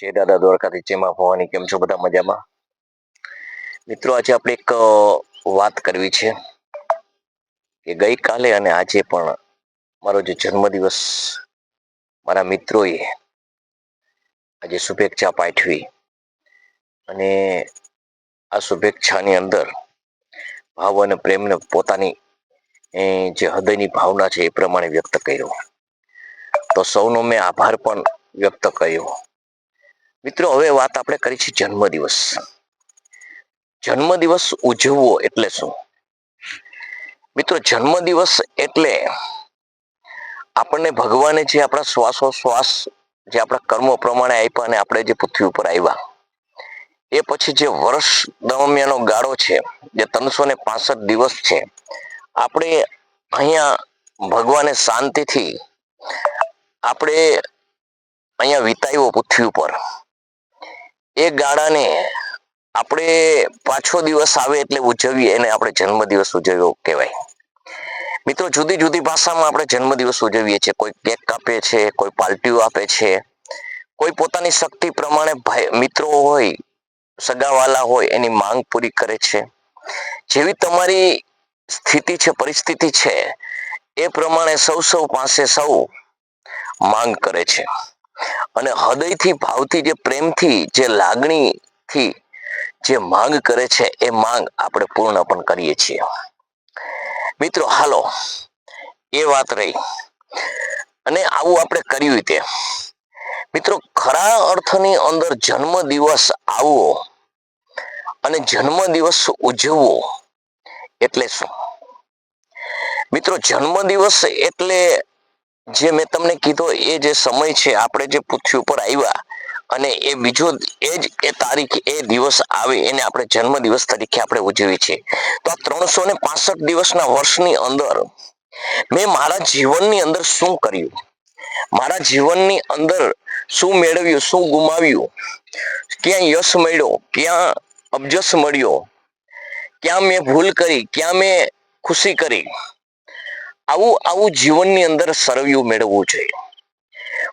જય દાદા દ્વારકાથી જેમાં ભવાની કેમ છો? બધા મજામાં? મિત્રો, આજે આપણે એક વાત કરવી છે કે ગઈકાલે અને આજે પણ મારો જે જન્મદિવસ મારા મિત્રોએ આજે શુભેચ્છા પાઠવી. અને આ શુભેચ્છાની અંદર ભાવ અને પ્રેમને પોતાની જે હૃદયની ભાવના છે એ પ્રમાણે વ્યક્ત કર્યો. તો સૌનો મેં આભાર પણ વ્યક્ત કર્યો. મિત્રો, હવે વાત આપણે કરી છે જન્મદિવસ. જન્મદિવસ ઉજવવો એટલે શું? મિત્રો, જન્મદિવસ એટલે આપણને ભગવાને જે આપણા શ્વાસોશ્વાસ, જે આપણા કર્મો પ્રમાણે આપ્યા અને આપણે જે પૃથ્વી ઉપર આવ્યા એ પછી જે વર્ષ દરમિયાનનો ગાળો છે, જે ત્રણસો ને પાસઠ દિવસ છે, આપણે અહીંયા ભગવાને શાંતિથી આપણે અહીંયા વિતાવ્યો પૃથ્વી ઉપર. એ ગાળાને આપણે પાછો દિવસ આવે એટલે ઉજવીએ એને આપણે જન્મદિવસ ઉજવ્યો કહેવાય. મિત્રો, જુદી જુદી ભાષામાં આપણે જન્મદિવસ ઉજવીએ છીએ. કોઈ કેક કાપે છે, કોઈ પાર્ટીઓ આપે છે, કોઈ પોતાની શક્તિ પ્રમાણે ભાઈ, મિત્રો હોય, સગાવાલા હોય, એની માંગ પૂરી કરે છે. જેવી તમારી સ્થિતિ છે, પરિસ્થિતિ છે, એ પ્રમાણે સૌ સૌ પાસે સૌ માંગ કરે છે. અને હૃદયથી, ભાવથી, જે પ્રેમથી, જે લાગણીથી જે માંગ કરે છે, એ માંગ આપણે પૂર્ણ પણ કરીએ છીએ. મિત્રો, હાલો, એ વાત રહી. અને આવું આપણે કર્યું તે મિત્રો, ખરા અર્થની અંદર જન્મ દિવસ આવવો અને જન્મ દિવસ ઉજવવો એટલે શું? મિત્રો જન્મ દિવસ એટલે જે મેં તમને કીધો એ જે સમય છે, આપણે જે પૃથ્વી ઉપર આવ્યા અને એ બીજો એ જ એ તારીખ, એ દિવસ આવે એને આપણે જન્મ દિવસ તરીકે આપણે ઉજવીએ છીએ. તો આ ત્રણસો ને પાસઠ દિવસના વર્ષની અંદર મેં મારા જીવનની અંદર શું કર્યું? મારા જીવનની અંદર શું મેળવ્યું, શું ગુમાવ્યું? ક્યાં યશ મળ્યો, ક્યાં અબજસ મળ્યો? ક્યાં મેં ભૂલ કરી, ક્યાં મેં ખુશી કરી? આવું આવું જીવનની અંદર સરવ્યું મેળવવું જોઈએ.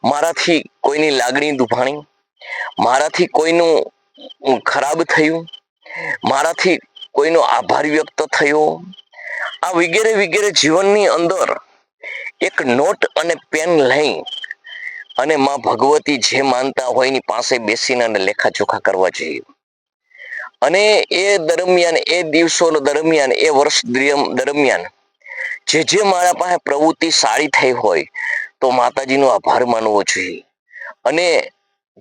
મારાથી કોઈની લાગણી દુભાણી, મારાથી કોઈનું ખરાબ થયું, મારાથી કોઈનો આભાર વ્યક્ત થયો, આ વગેરે વગેરે જીવનની અંદર એક નોટ અને પેન લઈ અને માં ભગવતી જે માનતા હોય એની પાસે બેસીને અને લેખાજોખા કરવા જોઈએ. અને એ દરમિયાન, એ દિવસો દરમિયાન, એ વર્ષ દરમિયાન- જે જે મારા પાસે પ્રવૃત્તિ સારી થઈ હોય, તો માતાજીનો આભાર માનવો જોઈએ. અને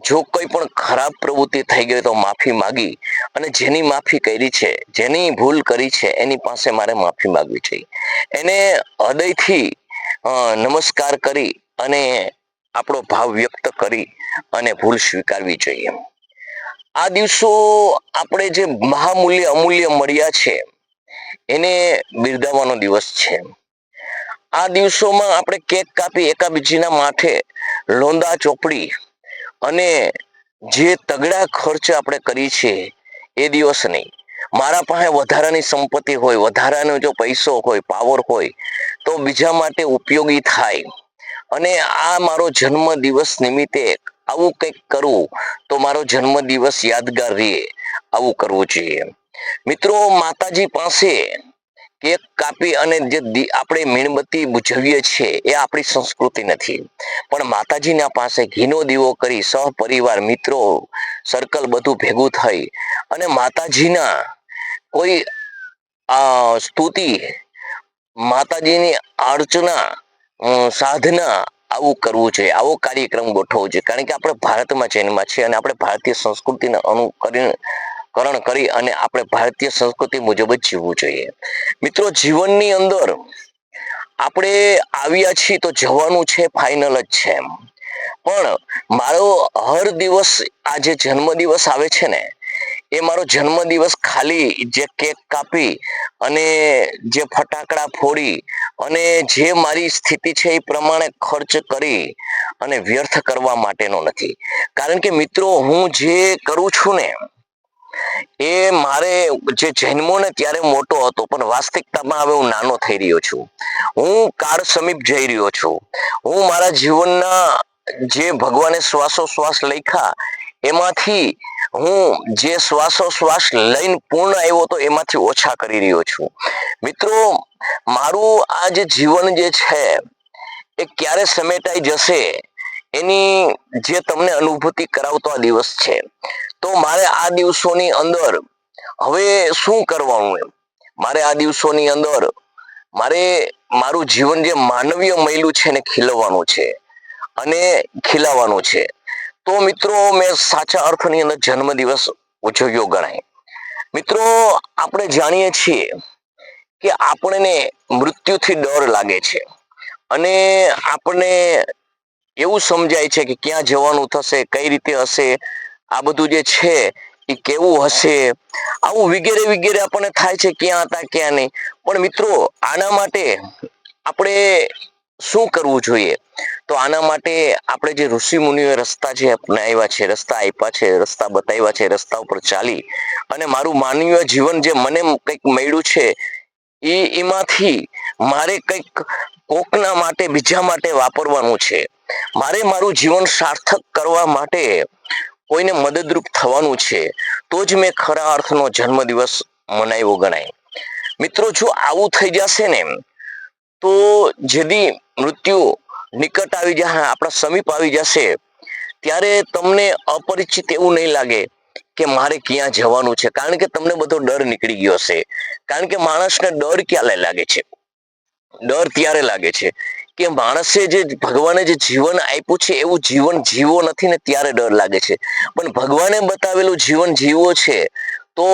જો કોઈ પણ ખરાબ પ્રવૃત્તિ થઈ ગઈ તો માફી માગી. અને જેની માફી કરી છે, જેની ભૂલ કરી છે, એની પાસે મારે માફી માગવી જોઈએ એને હૃદયથી નમસ્કાર કરી અને આપણો ભાવ વ્યક્ત કરી અને ભૂલ સ્વીકારવી જોઈએ. આ દિવસો આપણે જે મહામૂલ્ય અમૂલ્ય મળ્યા છે એને બિરદાવવાનો દિવસ છે. આ દિવસોમાં આપણે કેક કાપી એકાબીજીના માથે લોંદા ચોપડી અને જે તગડા ખર્ચ આપણે કરી છે એ દિવસ નહીં. મારા પાસે વધારાની સંપત્તિ હોય, વધારાનો જો પૈસો હોય પાવર હોય, તો બીજા માટે ઉપયોગી થાય. અને આ મારો જન્મ દિવસ નિમિત્તે આવું કંઈક કરવું તો મારો જન્મ દિવસ યાદગાર રહે. આવું કરવું જોઈએ. મિત્રો, માતાજી પાસે કેક કાપી અને જે આપણે મીણબત્તી બુઝાવીએ છીએ, એ આપણી સંસ્કૃતિ નથી. પણ માતાજીના પાસે ઘીનો દીવો કરી સહપરિવાર, મિત્રો સર્કલ બધું ભેગું થઈ અને માતાજીના કોઈ સ્તુતિ, માતાજીની અર્ચના સાધના આવું કરવું જોઈએ, આવો કાર્યક્રમ ગોઠવવો જોઈએ. કારણ કે આપણે ભારતમાં જન્મ છીએ અને આપણે ભારતીય સંસ્કૃતિને અનુકરણ કરણ કરી અને આપણે ભારતીય સંસ્કૃતિ મુજબ જ જીવવું જોઈએ. મિત્રો, જીવનની અંદર આપણે આવ્યા છીએ તો જવાનું છે ફાઇનલ જ છે પણ મારો હર દિવસ આ જે જન્મદિવસ આવે છે ને, એ મારો જન્મદિવસ ખાલી જે કેક કાપી અને જે ફટાકડા ફોડી અને જે મારી સ્થિતિ છે એ પ્રમાણે ખર્ચ કરી અને વ્યર્થ કરવા માટેનો નથી. કારણ કે મિત્રો, હું જે કરું છું ને એ મારે જે જન્મો ને ત્યારે મોટો હતો, પણ વાસ્તવિકતામાં હવે હું નાનો થઈ રહ્યો છું. હું કાળ સમીપ જઈ રહ્યો છું. હું મારા જીવનના જે ભગવાને શ્વાસોશ્વાસ લખ્યા, એમાંથી હું જે શ્વાસોશ્વાસ લઈને પૂર્ણ આવ્યો તો એમાંથી ઓછા કરી રહ્યો છું. મિત્રો, મારું આ જે જીવન જે છે, એ ક્યારે સમેટાઈ જશે? એની જે તમને અનુભૂતિ કરાવતો આ દિવસ છે. તો મારે આ દિવસોની અંદર હવે શું કરવાનું એમ? મારે આ દિવસોની અંદર મારે મારું જીવન જે માનવીય મહિલું છે એને ખીલવવાનું છે અને ખીલાવવાનું છે. તો મિત્રો મેં સાચા અર્થની અંદર જન્મદિવસ ઉજવ્યો ગણાય. મિત્રો આપણે જાણીએ છીએ કે આપણને મૃત્યુથી ડર લાગે છે અને આપણને એવું સમજાય છે કે ક્યાં જવાનું થશે, કઈ રીતે હશે, આ બધું જે છે એ કેવું હશે? આવું વગેરે વગેરે આપણને થાય છે ક્યાં હતા, ક્યાં નહીં. પણ મિત્રો, આના માટે આપણે શું કરવું જોઈએ? તો આના માટે આપણે જે ઋષિ મુનિઓએ રસ્તા જે અપનાવ્યા છે, રસ્તા આપ્યા છે, રસ્તા બતાવ્યા છે, રસ્તા ઉપર ચાલી. અને મારું માનવીય જીવન જે મને કંઈક મળ્યું છે, એ એમાંથી મારે કંઈક કોકના માટે બીજા માટે વાપરવાનું છે. મારે મારું જીવન સાર્થક કરવા માટે કોઈને મદદરૂપ થવાનું છે. તો જ મેં ખરા અર્થનો જન્મદિવસ મનાવ્યો ગણાય. મિત્રો, જો આવું થઈ જશે ને, તો જેથી મૃત્યુ નિકટ આવી જશે આપણા સમીપ આવી જશે, ત્યારે તમને અપરિચિત એવું નહીં લાગે કે મારે ક્યાં જવાનું છે. કારણ કે તમને બધો ડર નીકળી ગયો હશે. કારણ કે માણસને ડર ક્યારે લાગે છે? ડર ત્યારે લાગે છે કે માણસે જે ભગવાને જે જીવન આપ્યું છે, એવું જીવન જીવો નથી ને ત્યારે ડર લાગે છે. પણ ભગવાને બતાવેલું જીવન જીવો છે તો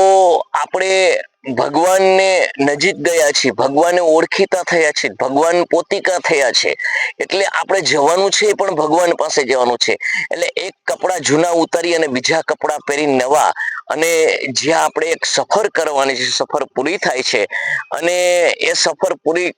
આપણે ભગવાનને નજીક ગયા છીએ, ભગવાનને ઓળખીતા થયા છીએ, ભગવાન પોતિકા થયા છે. એટલે આપણે જવાનું છે પણ ભગવાન પાસે જવાનું છે. એટલે એક કપડા જૂના ઉતારી અને બીજા કપડાં પહેરી નવા અને જ્યાં આપણે એક સફર કરવાની છે, સફર પૂરી થાય છે અને એ સફર પૂરી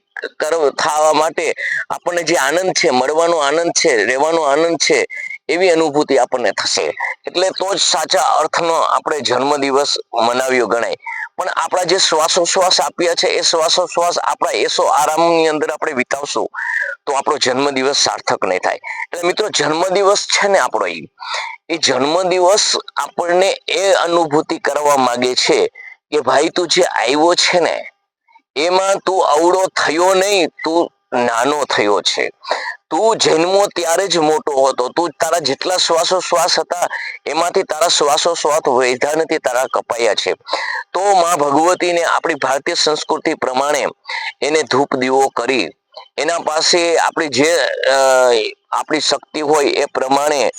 થવા માટે આપણને જે આનંદ છે, મળવાનો આનંદ છે, રહેવાનો આનંદ છે એવી અનુભૂતિ આપણને થશે. એટલે તો જ સાચા અર્થનો આપણે જન્મદિવસ મનાવ્યો ગણાય. પણ આપણા જે શ્વાસોશ્વાસ આપ્યા છે, એ શ્વાસોશ્વાસ આપણા એસો આરામની અંદર આપણે વિતાવશું, તો આપણો જન્મદિવસ સાર્થક નહીં થાય. એટલે મિત્રો, જન્મદિવસ છે ને આપણો એ એ જન્મદિવસ આપણને એ અનુભૂતિ કરવા માંગે છે કે, ભાઈ, તું જે આવ્યો છે ને, એમાં તું અવળો થયો નહીં, તું નાનો થયો છે. તું જન્મો ત્યારે જ મોટો હતો. તું તારા જેટલા શ્વાસોશ્વાસ હતા, એમાંથી તારા શ્વાસોશ્વાસ વૈધા નથી, તારા કપાયા છે. તો માં ભગવતીને આપણી ભારતીય સંસ્કૃતિ પ્રમાણે એને ધૂપ દીવો કરી. એના પાસે આપણી જે આપણી શક્તિ હોય એ પ્રમાણે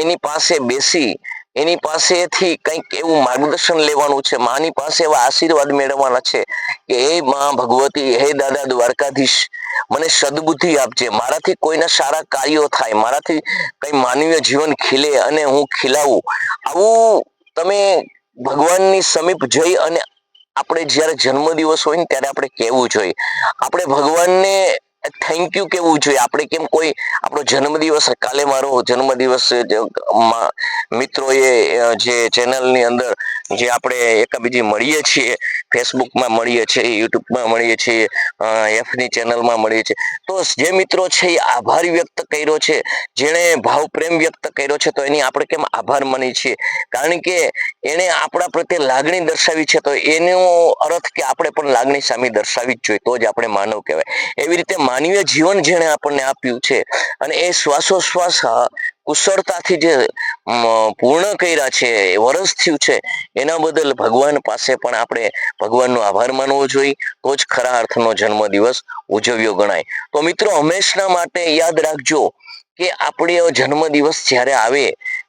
એની પાસે બેસી એની પાસેથી કંઈક એવું માર્ગદર્શન લેવાનું છે. માની પાસે એવા આશીર્વાદ મેળવવાના છે કે, હે માં ભગવતી, હે દાદા દ્વારકાધીશ, મને સદબુદ્ધિ આપજે. મારાથી કોઈના સારા કાર્યો થાય. મારાથી કઈ માનવીય જીવન ખીલે અને હું ખીલાવું. આવું તમે ભગવાનની સમીપ જઈ અને આપણે જ્યારે જન્મદિવસ હોય ને ત્યારે આપણે કહેવું જોઈએ. આપણે ભગવાનને થેન્ક યુ કેવું જોઈએ. આપણે કેમ કોઈ, આપણો જન્મદિવસ કાલે મારો જન્મદિવસ મિત્રોએ જે ચેનલની અંદર જે આપણે એકબીજી મળીએ છીએ, ફેસબુકમાં મળીએ છીએ, યુટ્યુબમાં મળીએ છીએ એફની ચેનલમાં મળીએ છીએ. તો જે મિત્રો છે એ આભાર વ્યક્ત કર્યો છે. જેણે ભાવ પ્રેમ વ્યક્ત કર્યો છે, તો એની આપણે કેમ આભાર માની છીએ? કારણ કે એણે આપણા પ્રત્યે લાગણી દર્શાવી છે, તો એનો અર્થ કે આપણે પણ લાગણી સામે દર્શાવી જ જોઈએ, તો જ આપણે માનવ કહેવાય. એવી રીતે માનવીય જીવન જેણે આપણને આપ્યું છે અને એ શ્વાસોશ્વાસ કુશળતાથી જે પૂર્ણ કર્યા છે વરસ થયું છે, એના બદલ ભગવાન પાસે પણ આપણે ભગવાનનો આભાર માનવો જોઈએ. તો જ ખરા અર્થનો જન્મદિવસ ઉજવ્યો ગણાય. તો મિત્રો, હંમેશના માટે યાદ રાખજો કે આપણે જન્મદિવસ જ્યારે આવે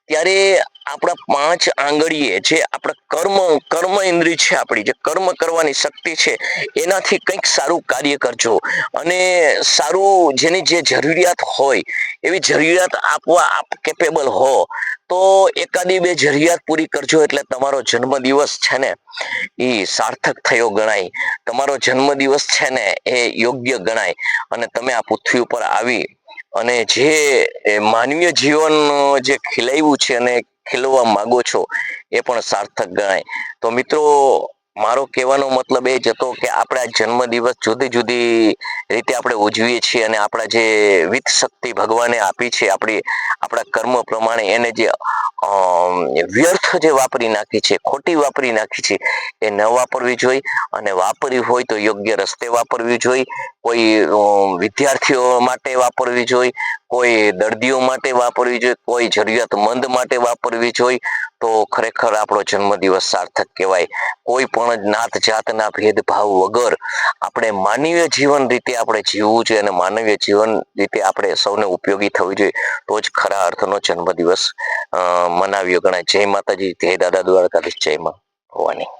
ત્યારે આપણા પાંચ આંગળીએ જે આપણા કર્મ કર્મ ઇન્દ્રિય છે આપણી, જે કર્મ કરવાની શક્તિ છે, એનાથી કંઈક સારું કાર્ય કરજો. અને સારું જેની જે જરૂરિયાત હોય, એવી જરૂરિયાત આપવા આપ કેપેબલ હો, તો એકાદી બે જરૂરિયાત પૂરી કરજો એટલે તમારો જન્મદિવસ છે ને, એ સાર્થક થયો ગણાય. તમારો જન્મદિવસ છે ને, એ યોગ્ય ગણાય. અને તમે આ પૃથ્વી ઉપર આવી અને જે માનવીય જીવન જે ખીલાવ્યું છે અને ખીલવા માંગો છો, એ પણ સાર્થક ગણાય. તો મિત્રો, મારો કહેવાનો મતલબ એ જ હતો કે આપણે જન્મદિવસ જુદી જુદી રીતે આપણે ઉજવીએ છીએ અને આપણા જે વિત શક્તિ ભગવાને આપી છે, આપણી, આપણા કર્મ પ્રમાણે એને જે વ્યર્થ જે વાપરી નાખી છે, ખોટી વાપરી નાખી છે, એ ન વાપરવી જોઈએ અને વાપરી હોય તો યોગ્ય રસ્તે વાપરવી જોઈએ. કોઈ વિદ્યાર્થીઓ માટે વાપરવી જોઈએ કોઈ દર્દીઓ માટે વાપરવી જોઈએ કોઈ જરૂરિયાતમંદ માટે વાપરવી જોઈએ તો ખરેખર આપણો જન્મદિવસ સાર્થક કહેવાય. કોઈ પણ જ્ઞાત જાતના ભેદભાવ વગર આપણે માનવીય જીવન રીતે આપણે જીવવું જોઈએ અને માનવીય જીવન રીતે આપણે સૌને ઉપયોગી થવું જોઈએ, તો જ ખરા અર્થનો જન્મદિવસ મનાવ્યો ગણાય. જય માતાજી. જય દાદા દ્વારકાધીશ. જય માં ભવાની.